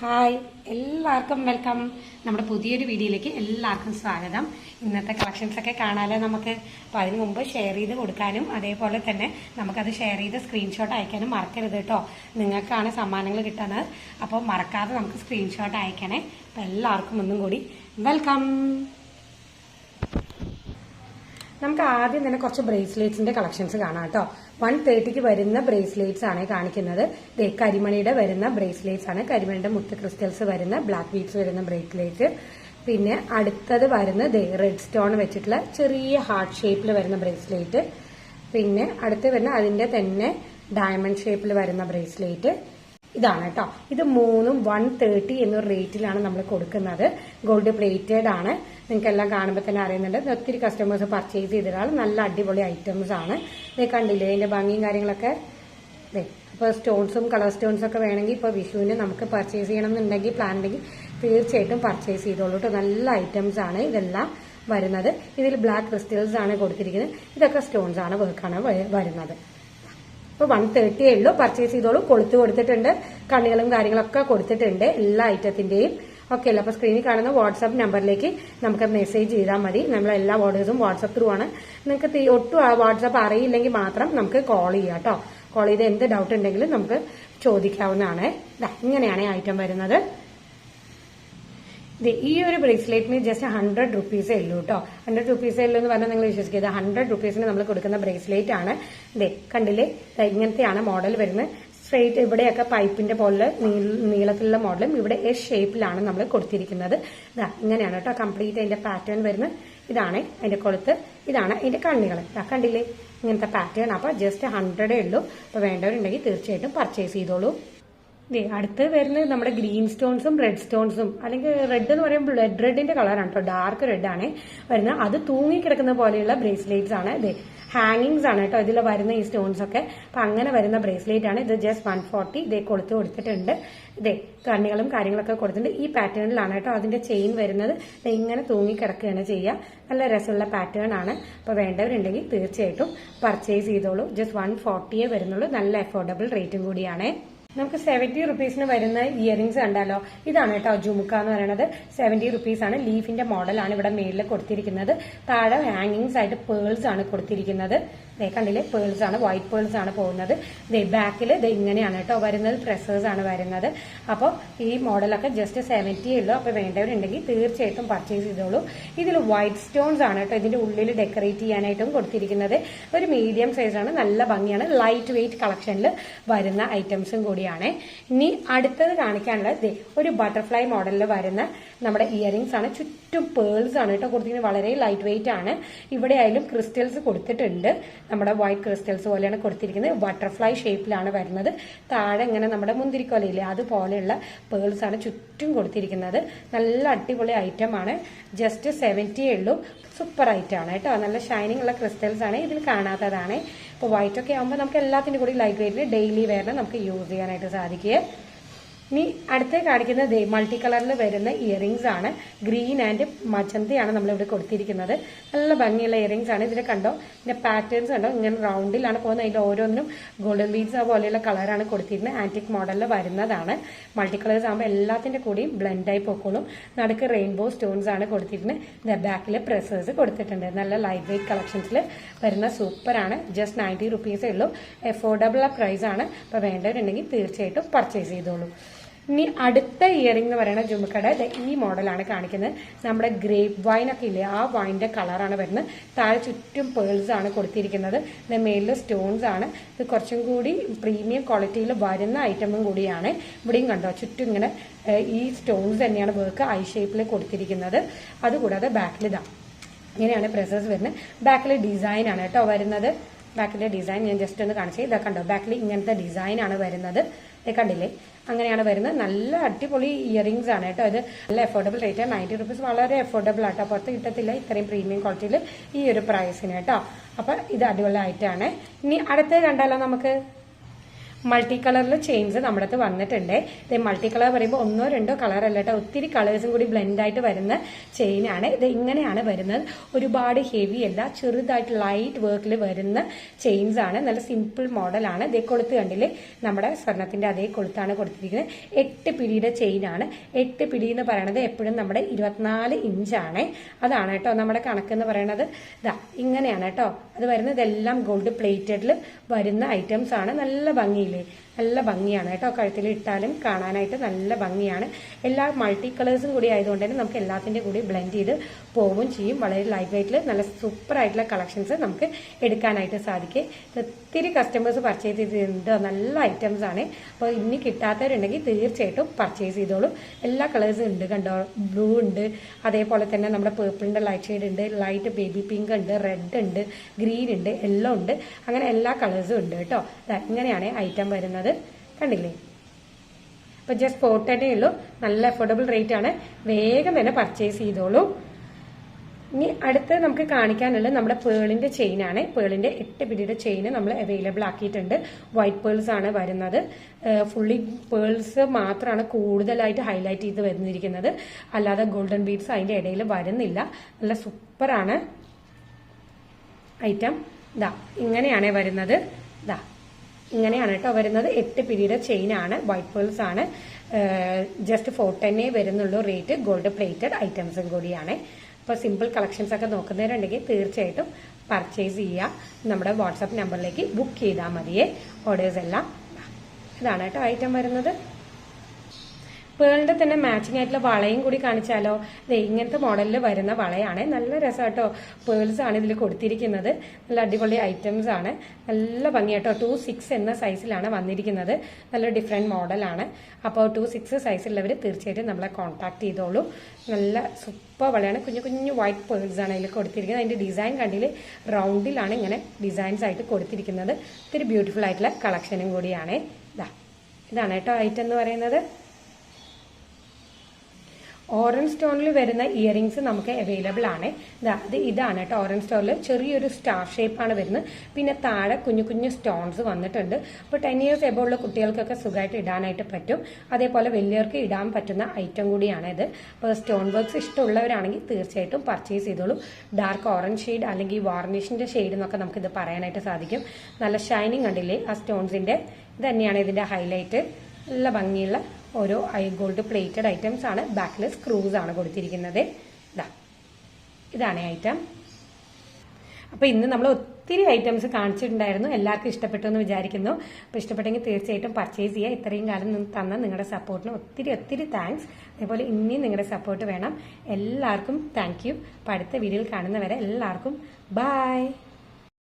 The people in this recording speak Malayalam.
ഹായ് എല്ലാവർക്കും വെൽക്കം. നമ്മുടെ പുതിയൊരു വീഡിയോയിലേക്ക് എല്ലാവർക്കും സ്വാഗതം. ഇന്നത്തെ കളക്ഷൻസൊക്കെ കാണാലോ നമുക്ക്? അപ്പോൾ അതിന് മുമ്പ് ഷെയർ ചെയ്ത് കൊടുക്കാനും അതേപോലെ തന്നെ നമുക്കത് ഷെയർ ചെയ്ത് സ്ക്രീൻഷോട്ട് അയക്കാനും മറക്കരുത് കേട്ടോ. നിങ്ങൾക്കാണ് സമ്മാനങ്ങൾ കിട്ടുന്നത്. അപ്പോൾ മറക്കാതെ നമുക്ക് സ്ക്രീൻഷോട്ട് അയക്കണേ. അപ്പോൾ എല്ലാവർക്കും ഒന്നും കൂടി വെൽക്കം. നമുക്ക് ആദ്യം തന്നെ കുറച്ച് ബ്രേസ്ലെറ്റ്സിന്റെ കളക്ഷൻസ് കാണാം കേട്ടോ. വൺ തേർട്ടിക്ക് വരുന്ന ബ്രേസ്ലെറ്റ്സ് ആണ് കാണിക്കുന്നത്. കരിമണിയുടെ വരുന്ന ബ്രേസ്ലെറ്റ്സ് ആണ്. കരിമണിയുടെ മുത്ത് ക്രിസ്റ്റൽസ് വരുന്ന ബ്ലാക്ക് ബീഡ്സ് വരുന്ന ബ്രേസ്ലെറ്റ് പിന്നെ അടുത്തത് വരുന്നത് റെഡ് സ്റ്റോൺ വെച്ചിട്ടുള്ള ചെറിയ ഹാർട്ട് ഷേപ്പിൽ വരുന്ന ബ്രേസ്ലെറ്റ്. പിന്നെ അടുത്ത് വരുന്ന അതിന്റെ തന്നെ ഡയമണ്ട് ഷേപ്പിൽ വരുന്ന ബ്രേസ്ലെറ്റ്. ഇതാണ് കേട്ടോ. ഇത് മൂന്നും വൺ തേർട്ടി എന്നൊരു റേറ്റിലാണ് നമ്മൾ കൊടുക്കുന്നത്. ഗോൾഡ് പ്ലേറ്റഡ് ആണ്. നിങ്ങൾക്ക് എല്ലാം കാണുമ്പോൾ തന്നെ അറിയുന്നുണ്ട്. ഒത്തിരി കസ്റ്റമേഴ്സ് പർച്ചേസ് ചെയ്തിട്ടാണ് നല്ല അടിപൊളി ഐറ്റംസ് ആണ്. ഇത് കണ്ടില്ലേ? അതിന്റെ ഭംഗിയും കാര്യങ്ങളൊക്കെ? അപ്പോൾ സ്റ്റോൺസും കളർ സ്റ്റോൺസ് ഒക്കെ വേണമെങ്കിൽ ഇപ്പോൾ വിഷുവിന് നമുക്ക് പർച്ചേസ് ചെയ്യണം എന്നുണ്ടെങ്കിൽ പ്ലാൻ ഉണ്ടെങ്കിൽ തീർച്ചയായിട്ടും പർച്ചേസ് ചെയ്തോളൂ നല്ല ഐറ്റംസ് ആണ് ഇതെല്ലാം വരുന്നത്. ഇതിൽ ബ്ലാക്ക് ക്രിസ്റ്റൽസ് ആണ് കൊടുത്തിരിക്കുന്നത്. ഇതൊക്കെ സ്റ്റോൺസ് ആണ് വർക്കാണ് വരുന്നത്. ഇപ്പൊ വൺ തേർട്ടി ഉള്ളൂ. പർച്ചേസ് ചെയ്തോളൂ. കൊളുത്ത് കൊടുത്തിട്ടുണ്ട്. കണ്ണികളും കാര്യങ്ങളൊക്കെ കൊടുത്തിട്ടുണ്ട്. എല്ലാ ഐറ്റത്തിന്റെയും. ഓക്കെ അല്ല? അപ്പൊ സ്ക്രീനിൽ കാണുന്ന വാട്സാപ്പ് നമ്പറിലേക്ക് നമുക്ക് മെസ്സേജ് ചെയ്താൽ മതി. നമ്മൾ എല്ലാ ഓർഡേഴ്സും വാട്സ്ആപ്പ് ത്രൂ ആണ്. നിങ്ങൾക്ക് ഒട്ടും വാട്സ്ആപ്പ് അറിയില്ലെങ്കിൽ മാത്രം നമുക്ക് കോൾ ചെയ്യാം കേട്ടോ. കോൾ ചെയ്ത് എന്ത് ഡൗട്ട് ഉണ്ടെങ്കിലും നമുക്ക് ചോദിക്കാവുന്നതാണ്. ഇങ്ങനെയാണ് ഐറ്റം വരുന്നത്. ഈ ഒരു ബ്രേസ്ലെറ്റിന് ജസ്റ്റ് ഹൺഡ്രഡ് റുപ്പീസേ ഉള്ളൂ കേട്ടോ ഹൺഡ്രഡ് റുപ്പീസേ ഉള്ളൂ എന്ന് പറഞ്ഞാൽ നിങ്ങൾ വിശ്വസിക്കുക. ഹൺഡ്രഡ് റുപ്പീസിന് നമ്മൾ കൊടുക്കുന്ന ബ്രേസ്ലെറ്റ് ആണ്. ദേ കണ്ടില്ലേ? ഇങ്ങനത്തെയാണ് മോഡൽ വരുന്നത്. സ്ട്രെയിറ്റ് ഇവിടെയൊക്കെ പൈപ്പിന്റെ പോലെ നീളത്തിലുള്ള മോഡലും ഇവിടെ എസ് ഷേപ്പിലാണ് നമ്മൾ കൊടുത്തിരിക്കുന്നത്. ഇതാ ഇങ്ങനെയാണ് കേട്ടോ കംപ്ലീറ്റ് അതിന്റെ പാറ്റേൺ വരുന്നത്. ഇതാണ് അതിന്റെ കൊളുത്ത്. ഇതാണ് അതിന്റെ കണ്ണികൾ. ദാ കണ്ടില്ലേ? ഇങ്ങനത്തെ പാറ്റേൺ അപ്പൊ ജസ്റ്റ് ഹൺഡ്രഡേ ഉള്ളൂ. അപ്പൊ വേണ്ടവരുണ്ടെങ്കിൽ തീർച്ചയായിട്ടും പർച്ചേസ് ചെയ്തോളൂ. അടുത്ത് വരുന്നത് നമ്മുടെ ഗ്രീൻ സ്റ്റോൺസും റെഡ് സ്റ്റോൺസും. അല്ലെങ്കിൽ റെഡ് എന്ന് പറയുമ്പോൾ ബ്ലഡ് റെഡിന്റെ കളറാണ് കേട്ടോ. ഡാർക്ക് റെഡ് ആണ് വരുന്നത്. അത് തൂങ്ങി കിടക്കുന്ന പോലെയുള്ള ബ്രേസ്ലെറ്റ്സ് ആണ്. ദേ ഹാങ്ങിങ്സ് ആണ് കേട്ടോ ഇതിൽ വരുന്ന ഈ സ്റ്റോൺസ് ഒക്കെ. അപ്പൊ അങ്ങനെ വരുന്ന ബ്രേസ്ലെറ്റ് ആണ്. ഇത് ജസ്റ്റ് വൺ ഫോർട്ടി ഇതേ കൊടുത്ത് കൊടുത്തിട്ടുണ്ട്. ഇതേ കണ്ണികളും കാര്യങ്ങളൊക്കെ കൊടുത്തിട്ടുണ്ട്. ഈ പാറ്റേണിലാണ് കേട്ടോ അതിന്റെ ചെയിൻ വരുന്നത്. ഇങ്ങനെ തൂങ്ങി കിടക്കുകയാണ് ചെയ്യുക. നല്ല രസമുള്ള പാറ്റേൺ ആണ്. അപ്പൊ വേണ്ടവരുണ്ടെങ്കിൽ തീർച്ചയായിട്ടും പർച്ചേസ് ചെയ്തോളൂ. ജസ്റ്റ് വൺ ഫോർട്ടിയേ വരുന്നുള്ളൂ. നല്ല അഫോർഡബിൾ റേറ്റും കൂടിയാണ്. നമുക്ക് സെവന്റി റുപ്പീസിന് വരുന്ന ഇയറിംഗ്സ് കണ്ടാലോ ഇതാണ് കേട്ടോ ജുമുക്ക എന്ന് പറയുന്നത് സെവന്റി റുപ്പീസ് ആണ് ലീഫിന്റെ മോഡലാണ് ഇവിടെ മേളിൽ കൊടുത്തിരിക്കുന്നത്. താഴെ ഹാങ്ങിങ്സ് ആയിട്ട് പേൾസ് ആണ് കൊടുത്തിരിക്കുന്നത്. കണ്ടില്ലേ? പേൾസ് ആണ് വൈറ്റ് പേൾസ് ആണ് പോകുന്നത്. ബാക്കിൽ ഇത് ഇങ്ങനെയാണ് കേട്ടോ വരുന്നത്. ഡ്രസ്സേഴ്സ് ആണ് വരുന്നത്. അപ്പോൾ ഈ മോഡലൊക്കെ ജസ്റ്റ് സെവന്റി ഉള്ളൂ. അപ്പോൾ വേണ്ടവരുണ്ടെങ്കിൽ തീർച്ചയായിട്ടും പർച്ചേസ് ചെയ്തോളൂ. ഇതിൽ വൈറ്റ് സ്റ്റോൺസ് ആണ് കേട്ടോ ഇതിന്റെ ഉള്ളിൽ ഡെക്കറേറ്റ് ചെയ്യാനായിട്ടും കൊടുത്തിരിക്കുന്നത്. ഒരു മീഡിയം സൈസാണ് നല്ല ഭംഗിയാണ്. ലൈറ്റ് വെയിറ്റ് കളക്ഷനിൽ വരുന്ന ഐറ്റംസും കൂടിയാണ്. ഇനി അടുത്തത് കാണിക്കാനുള്ളത് ഒരു ബട്ടർഫ്ലൈ മോഡലിൽ വരുന്ന നമ്മുടെ ഇയറിംഗ്സ് ആണ്. ചുറ്റും പേൾസ് ആണ് കേട്ടോ കൊടുത്തിരിക്കുന്നത്. വളരെ ലൈറ്റ് വെയിറ്റ് ആണ്. ഇവിടെ ആയാലും ക്രിസ്റ്റൽസ് കൊടുത്തിട്ടുണ്ട്. നമ്മുടെ വൈറ്റ് ക്രിസ്റ്റൽസ് പോലെയാണ് കൊടുത്തിരിക്കുന്നത്. ബട്ടർഫ്ലൈ ഷേപ്പിലാണ് വരുന്നത്. താഴെ ഇങ്ങനെ നമ്മുടെ മുന്തിരിക്കൊലയില്ലേ അതുപോലെയുള്ള പേൾസ് ആണ് ചുറ്റും കൊടുത്തിരിക്കുന്നത്. നല്ല അടിപൊളി ഐറ്റം ആണ്. ജസ്റ്റ് സെവന്റിയേ ഉള്ളൂ. സൂപ്പർ ഐറ്റം ആണ് കേട്ടോ. നല്ല ഷൈനിങ് ഉള്ള ക്രിസ്റ്റൽസ് ആണ്. ഇതിൽ കാണാത്തതാണ്. ഇപ്പോൾ വൈറ്റ് ഒക്കെ ആകുമ്പോൾ നമുക്ക് എല്ലാത്തിന്റെ കൂടി വെയിറ്റിൽ ഡെയിലി വെയറിന് നമുക്ക് യൂസ് ചെയ്യാനായിട്ട് സാധിക്കുക ഇനി അടുത്ത് കാണിക്കുന്നത് മൾട്ടി കളറിൽ വരുന്ന ഇയറിംഗ്സ് ആണ്. ഗ്രീൻ ആൻഡ് മജന്തയാണ് നമ്മളിവിടെ കൊടുത്തിരിക്കുന്നത്. നല്ല ഭംഗിയുള്ള ഇയറിംഗ്സ് ആണ്. ഇതിൽ കണ്ടോ? ഇതിന്റെ പാറ്റേൺസ് കണ്ടോ? ഇങ്ങനെ റൗണ്ടിലാണ് പോകുന്നത്. അതിൽ ഓരോന്നിനും ഗോൾഡൻ ബീഡ്സ് പോലെയുള്ള കളറാണ് കൊടുത്തിരുന്നത്. ആന്റിക് മോഡലിൽ വരുന്നതാണ്. മൾട്ടി കളേഴ്സ് ആകുമ്പോൾ എല്ലാത്തിന്റെ കൂടിയും ബ്ലെൻഡായി പോക്കോളും. നടുക്ക് റെയിൻബോ സ്റ്റോൺസ് ആണ് കൊടുത്തിരുന്നത്. ബാക്കിൽ പ്രസേഴ്സ് കൊടുത്തിട്ടുണ്ട്. നല്ല ലൈറ്റ് വെയിറ്റ് കളക്ഷൻസിൽ വരുന്ന സൂപ്പറാണ് ജസ്റ്റ് നയന്റി റുപ്പീസേ ഉള്ളൂ. അഫോർഡബിൾ പ്രൈസ് ആണ്. അപ്പോൾ വേണ്ടവരുണ്ടെങ്കിൽ തീർച്ചയായിട്ടും പർച്ചേസ് ചെയ്തോളൂ. ഇനി അടുത്ത ഇയറിംഗ് എന്ന് പറയുന്ന ജുമുക്കട ഈ മോഡലാണ് കാണിക്കുന്നത്. നമ്മുടെ ഗ്രേപ്പ് വൈൻ ഒക്കെ ഇല്ലേ ആ വൈന്റെ കളറാണ് വരുന്നത്. താഴെ ചുറ്റും പേൾസ് ആണ് കൊടുത്തിരിക്കുന്നത്. മേളിൽ സ്റ്റോൺസ് ആണ്. ഇത് കുറച്ചും കൂടി പ്രീമിയം ക്വാളിറ്റിയിൽ വരുന്ന ഐറ്റമും കൂടിയാണ്. ഇവിടെയും കണ്ടോ ചുറ്റും ഇങ്ങനെ ഈ സ്റ്റോൺസ് തന്നെയാണ് വർക്ക് ഐ ഷേപ്പിൽ കൊടുത്തിരിക്കുന്നത്. അതുകൂടാതെ ബാക്കിൽ ഇതാ ഇങ്ങനെയാണ് പ്രസസ് വരുന്നത്. ബാക്കിൽ ഡിസൈൻ ആണ് കേട്ടോ വരുന്നത്. ബാക്കിലെ ഡിസൈൻ ഞാൻ ജസ്റ്റ് ഒന്ന് കാണിച്ചു ഇതാ കണ്ടോ ബാക്കിൽ ഇങ്ങനത്തെ ആണ് വരുന്നത്. കണ്ടില്ലേ? അങ്ങനെയാണ് വരുന്നത്. നല്ല അടിപൊളി ഇയറിംഗ്സ് ആണ് കേട്ടോ ഇത്. നല്ല എഫോർഡബിൾ റേറ്റ് നയന്റി റുപ്പീസ് വളരെ എഫോർഡബിൾ ആട്ടോ. പുറത്ത് കിട്ടത്തില്ല ഇത്രയും പ്രീമിയം ക്വാളിറ്റിയിൽ ഈ ഒരു പ്രൈസിന് കേട്ടോ. അപ്പൊ ഇത് അടിപൊളി ആയിട്ടാണ് ഇനി അടുത്ത കണ്ടാലോ നമുക്ക്? മൾട്ടി കളറിൽ ചെയിൻസ് നമ്മുടെ അടുത്ത് വന്നിട്ടുണ്ട്. ഇത് മൾട്ടി കളർ പറയുമ്പോൾ ഒന്നോ രണ്ടോ കളർ അല്ല കേട്ടോ. ഒത്തിരി കളേഴ്സും കൂടി ബ്ലെൻഡ് ആയിട്ട് വരുന്ന ചെയിനാണ് ഇത് ഇങ്ങനെയാണ് വരുന്നത്. ഒരുപാട് ഹെവി അല്ല ചെറുതായിട്ട് ലൈറ്റ് വർക്കിൽ വരുന്ന ചെയിൻസ് ആണ്. നല്ല സിമ്പിൾ മോഡലാണ് ഇതേ കൊളുത്ത് കണ്ടില്ലേ? നമ്മുടെ സ്വർണത്തിന്റെ അതേ കൊളുത്താണ് കൊടുത്തിരിക്കുന്നത്. എട്ട് പിടിയുടെ ചെയിനാണ് എട്ട് പിടി എന്ന് പറയുന്നത് എപ്പോഴും നമ്മുടെ ഇരുപത്തിനാല് ഇഞ്ചാണ് അതാണ് കേട്ടോ നമ്മുടെ കണക്ക് എന്ന് പറയുന്നത് ഇതാ ഇങ്ങനെയാണ് കേട്ടോ. അത് വരുന്നത് ഇതെല്ലാം ഗോൾഡ് പ്ലേറ്റഡിൽ വരുന്ന ഐറ്റംസ് ആണ്. നല്ല ഭംഗിയില്ലേ നല്ല ഭംഗിയാണ് കേട്ടോ കഴുത്തിൽ ഇട്ടാലും കാണാനായിട്ട് നല്ല ഭംഗിയാണ്. എല്ലാ മൾട്ടി കളേഴ്സും കൂടി ആയതുകൊണ്ട് തന്നെ നമുക്ക് എല്ലാത്തിന്റെ കൂടി ബ്ലെൻഡ് ചെയ്ത് പോവും ചെയ്യും. വളരെ ലൈറ്റ് വെയിറ്റിൽ നല്ല സൂപ്പർ ആയിട്ടുള്ള കളക്ഷൻസ് നമുക്ക് എടുക്കാനായിട്ട് സാധിക്കും. ഒത്തിരി കസ്റ്റമേഴ്സ് പർച്ചേസ് ചെയ്തിട്ടുണ്ട്. നല്ല ഐറ്റംസ് ആണ്. അപ്പോൾ ഇനി കിട്ടാത്തവരുണ്ടെങ്കിൽ തീർച്ചയായിട്ടും പർച്ചേസ് ചെയ്തോളൂ. എല്ലാ കളേഴ്സും ഉണ്ട് കണ്ടോ? ബ്ലൂ ഉണ്ട്. അതേപോലെ തന്നെ നമ്മുടെ പേർപ്പിളിന്റെ ലൈറ്റ് ഷെയ്ഡ് ഉണ്ട്. ലൈറ്റ് ബേബി പിങ്ക് ഉണ്ട്. റെഡ് ഉണ്ട്. ഗ്രീൻ ഉണ്ട്. യെല്ലോ ഉണ്ട്. അങ്ങനെ എല്ലാ കളേഴ്സും ഉണ്ട് കേട്ടോ. ഇങ്ങനെയാണ് ഐറ്റം വരുന്നത്. കണ്ടില്ലേ? അപ്പൊ ജസ്റ്റ് ഫോർട്ടേ ഉള്ളൂ. നല്ല അഫോർഡബിൾ റേറ്റ് ആണ്. വേഗം തന്നെ പർച്ചേസ് ചെയ്തോളൂ. ഇനി അടുത്ത് നമുക്ക് കാണിക്കാനുള്ളത് നമ്മുടെ പേളിന്റെ ചെയിൻ ആണ്. പേളിന്റെ എട്ട് പിടിയുടെ ചെയിൻ നമ്മൾ അവൈലബിൾ ആക്കിയിട്ടുണ്ട്. വൈറ്റ് പേൾസ് ആണ് വരുന്നത്. ഫുള്ളി പേൾസ് മാത്രമാണ് കൂടുതലായിട്ട് ഹൈലൈറ്റ് ചെയ്ത് വരുന്നിരിക്കുന്നത് അല്ലാതെ ഗോൾഡൻ ബീഡ്സ് അതിന്റെ ഇടയിൽ വരുന്നില്ല. നല്ല സൂപ്പറാണ് ഐറ്റം ഇതാ ഇങ്ങനെയാണ് വരുന്നത്. ഇതാ ഇങ്ങനെയാണ് കേട്ടോ വരുന്നത്. എട്ട് പിരീഡ് ചെയിൻ ആണ്. വൈറ്റ് പേൾസ് ആണ്. ജസ്റ്റ് ഫോർ ടെന്നേ വരുന്നുള്ളൂ റേറ്റ് ഗോൾഡ് പ്ലേറ്റഡ് ഐറ്റംസും കൂടിയാണ്. അപ്പോൾ സിമ്പിൾ കളക്ഷൻസ് ഒക്കെ നോക്കുന്നവരുണ്ടെങ്കിൽ തീർച്ചയായിട്ടും പർച്ചേസ് ചെയ്യുക നമ്മുടെ വാട്സാപ്പ് നമ്പറിലേക്ക് ബുക്ക് ചെയ്താൽ മതിയേ. ഓർഡേഴ്സ് എല്ലാം. ഇതാണ് കേട്ടോ ഐറ്റം വരുന്നത്. പേളിന്റെ തന്നെ മാച്ചിങ് ആയിട്ടുള്ള വളയും കൂടി കാണിച്ചാലോ? ദേ ഇങ്ങനത്തെ മോഡലിൽ വരുന്ന വളയാണ്. നല്ല രസമാട്ടോ. പേൾസ് ആണ് ഇതിൽ കൊടുത്തിരിക്കുന്നത്. നല്ല അടിപൊളി ഐറ്റംസ് ആണ്. നല്ല ഭംഗിയാട്ടോ. ടു സിക്സ് എന്ന സൈസിലാണ് വന്നിരിക്കുന്നത്. നല്ല ഡിഫറെന്റ് മോഡലാണ് അപ്പോൾ ടു സിക്സ് സൈസിലുള്ളവർ തീർച്ചയായിട്ടും നമ്മളെ കോൺടാക്ട് ചെയ്തോളൂ. നല്ല സൂപ്പർ വളയാണ്. കുഞ്ഞു കുഞ്ഞു വൈറ്റ് പേൾസ് ആണ് അതിൽ കൊടുത്തിരിക്കുന്നത്. അതിന്റെ ഡിസൈൻ കണ്ടിൽ റൗണ്ടിലാണ് ഇങ്ങനെ ഡിസൈൻസ് ആയിട്ട് കൊടുത്തിരിക്കുന്നത്. ഒത്തിരി ബ്യൂട്ടിഫുൾ ആയിട്ടുള്ള കളക്ഷനും കൂടിയാണ്. ഇതാ ഇതാണ് കേട്ടോ ഐറ്റം എന്ന് പറയുന്നത്. ഓറഞ്ച് സ്റ്റോണിൽ വരുന്ന ഇയറിങ്സ് നമുക്ക് അവൈലബിൾ ആണ്. ഇത് ഇതാണ് കേട്ടോ ഓറഞ്ച് സ്റ്റോണിൽ ചെറിയൊരു സ്റ്റാർ ഷേപ്പാണ് വരുന്നത്. പിന്നെ താഴെ കുഞ്ഞു കുഞ്ഞു സ്റ്റോൺസ് വന്നിട്ടുണ്ട്. അപ്പോൾ ടെൻ ഇയേഴ്സ് എബോ ഉള്ള കുട്ടികൾക്കൊക്കെ സുഖമായിട്ട് ഇടാനായിട്ട് പറ്റും. അതേപോലെ വലിയവർക്ക് ഇടാൻ പറ്റുന്ന ഐറ്റം കൂടിയാണ് ഇത്. അപ്പോൾ സ്റ്റോൺ വർക്ക്സ് ഇഷ്ടമുള്ളവരാണെങ്കിൽ തീർച്ചയായിട്ടും പർച്ചേസ് ചെയ്തോളൂ. ഡാർക്ക് ഓറഞ്ച് ഷെയ്ഡ് അല്ലെങ്കിൽ വാർണിഷിന്റെ ഷെയ്ഡ് എന്നൊക്കെ നമുക്കിത് പറയാനായിട്ട് സാധിക്കും. നല്ല ഷൈനിങ് കണ്ടില്ലേ? ആ സ്റ്റോൺസിന്റെ ഇത് തന്നെയാണ് ഇതിന്റെ ഹൈലൈറ്റ് നല്ല ഭംഗിയുള്ള ഓരോ ഐ ഗോൾഡ് പ്ലേറ്റഡ് ഐറ്റംസ് ആണ്. ബാക്കിൽ സ്ക്രൂസ് ആണ് കൊടുത്തിരിക്കുന്നത്. ഇതാ ഇതാണ് ഐറ്റം അപ്പൊ ഇന്ന് നമ്മൾ ഒത്തിരി ഐറ്റംസ് കാണിച്ചിട്ടുണ്ടായിരുന്നു. എല്ലാവർക്കും ഇഷ്ടപ്പെട്ടു എന്ന് വിചാരിക്കുന്നു. അപ്പോൾ ഇഷ്ടപ്പെട്ടെങ്കിൽ തീർച്ചയായിട്ടും പർച്ചേസ് ചെയ്യുക. ഇത്രയും കാലം തന്ന നിങ്ങളുടെ സപ്പോർട്ടിന് ഒത്തിരി ഒത്തിരി താങ്ക്സ് അതേപോലെ ഇനിയും നിങ്ങളുടെ സപ്പോർട്ട് വേണം. എല്ലാവർക്കും താങ്ക് യു അപ്പോൾ അടുത്ത വീഡിയോയിൽ കാണുന്നവരെ എല്ലാവർക്കും ബൈ